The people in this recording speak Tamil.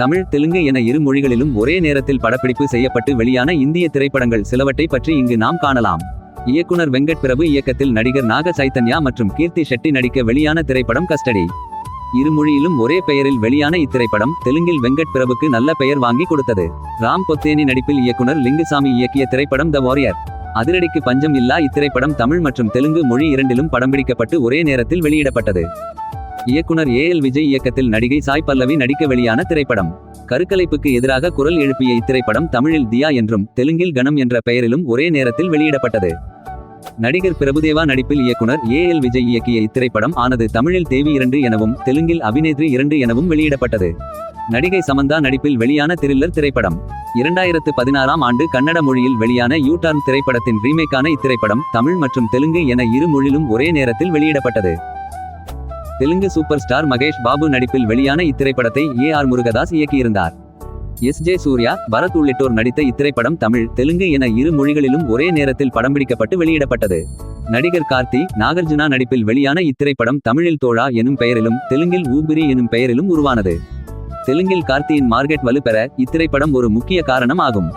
தமிழ் தெலுங்கு என இரு மொழிகளிலும் ஒரே நேரத்தில் படப்பிடிப்பு செய்யப்பட்டு வெளியான இந்திய திரைப்படங்கள் சிலவற்றை பற்றி இங்கு நாம் காணலாம். இயக்குனர் வெங்கட் பிரபு இயக்கத்தில் நடிகர் நாக சைத்தன்யா மற்றும் கீர்த்தி ஷெட்டி நடிக்க வெளியான திரைப்படம் கஸ்டடி. இரு மொழியிலும் ஒரே பெயரில் வெளியான இத்திரைப்படம் தெலுங்கில் வெங்கட் பிரபுக்கு நல்ல பெயர் வாங்கி கொடுத்தது. ராம் பொத்தேனி நடிப்பில் இயக்குனர் லிங்குசாமி இயக்கிய திரைப்படம் த வாரியர். அதிரடிக்கு பஞ்சம் இல்லா இத்திரைப்படம் தமிழ் மற்றும் தெலுங்கு மொழி இரண்டிலும் படம் பிடிக்கப்பட்டு ஒரே நேரத்தில் வெளியிடப்பட்டது. இயக்குனர் ஏ எல் விஜய் இயக்கத்தில் நடிகை சாய் பல்லவி நடிக்க வெளியான திரைப்படம். கருக்கலைப்புக்கு எதிராக குரல் எழுப்பிய இத்திரைப்படம் தமிழில் தியா என்றும் தெலுங்கில் கணம் என்ற பெயரிலும் ஒரே நேரத்தில் வெளியிடப்பட்டது. நடிகர் பிரபுதேவா நடிப்பில் இயக்குனர் ஏ எல் விஜய் இயக்கிய இத்திரைப்படம் ஆனது தமிழில் தேவி இரண்டு எனவும் தெலுங்கில் அபிநேத்ரி இரண்டு எனவும் வெளியிடப்பட்டது. நடிகை சமந்தா நடிப்பில் வெளியான த்ரில்லர் திரைப்படம். இரண்டாயிரத்து பதினாறாம் ஆண்டு கன்னட மொழியில் வெளியான யூ டர்ன் திரைப்படத்தின் ரீமேக்கான இத்திரைப்படம் தமிழ் மற்றும் தெலுங்கு என இரு மொழியிலும் ஒரே நேரத்தில் வெளியிடப்பட்டது. தெலுங்கு சூப்பர் ஸ்டார் மகேஷ் பாபு நடிப்பில் வெளியான இத்திரைப்படத்தை ஏ ஆர் முருகதாஸ் இயக்கியிருந்தார். எஸ் ஜே சூர்யா பரத் உள்ளிட்டோர் நடித்த இத்திரைப்படம் தமிழ் தெலுங்கு என இரு மொழிகளிலும் ஒரே நேரத்தில் படம் பிடிக்கப்பட்டு வெளியிடப்பட்டது. நடிகர் கார்த்தி நாகார்ஜுனா நடிப்பில் வெளியான இத்திரைப்படம் தமிழில் தோழா எனும் பெயரிலும் தெலுங்கில் ஊபிரி எனும் பெயரிலும் உருவானது. தெலுங்கில் கார்த்தியின் மார்க்கெட் வலுப்பெற இத்திரைப்படம் ஒரு முக்கிய காரணம் ஆகும்.